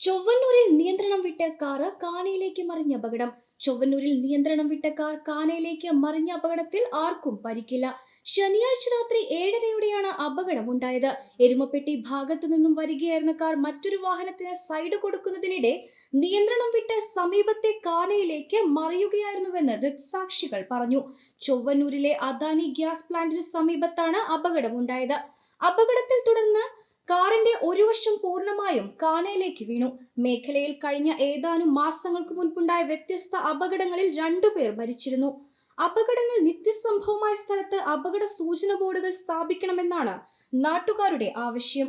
ചൊവ്വന്നൂരിൽ നിയന്ത്രണം വിട്ട കാറ് കാനയിലേക്ക് മറിഞ്ഞ അപകടം. ചൊവ്വന്നൂരിൽ നിയന്ത്രണം വിട്ട കാർ കാനയിലേക്ക് മറിഞ്ഞ അപകടത്തിൽ ആർക്കും പരിക്കില്ല. ശനിയാഴ്ച രാത്രി ഏഴരയോടെയാണ് അപകടമുണ്ടായത്. എരുമപ്പെട്ടി ഭാഗത്തു നിന്നും വരികയായിരുന്ന കാർ മറ്റൊരു വാഹനത്തിന് സൈഡ് കൊടുക്കുന്നതിനിടെ നിയന്ത്രണം വിട്ട് സമീപത്തെ കാനയിലേക്ക് മറിയുകയായിരുന്നുവെന്ന് ദൃക്സാക്ഷികൾ പറഞ്ഞു. ചൊവ്വന്നൂരിലെ അദാനി ഗ്യാസ് പ്ലാന്റിന് സമീപത്താണ് അപകടം അപകടമുണ്ടായത്. അപകടത്തിൽ തുടർന്ന് കാറിന്റെ ഒരു വശം പൂർണമായും കാനയിലേക്ക് വീണു. മേഖലയിൽ കഴിഞ്ഞ ഏതാനും മാസങ്ങൾക്ക് മുൻപുണ്ടായ വ്യത്യസ്ത അപകടങ്ങളിൽ രണ്ടുപേർ മരിച്ചിരുന്നു. അപകടങ്ങൾ നിത്യസംഭവമായ സ്ഥലത്ത് അപകട സൂചന ബോർഡുകൾ സ്ഥാപിക്കണമെന്നാണ് നാട്ടുകാരുടെ ആവശ്യം.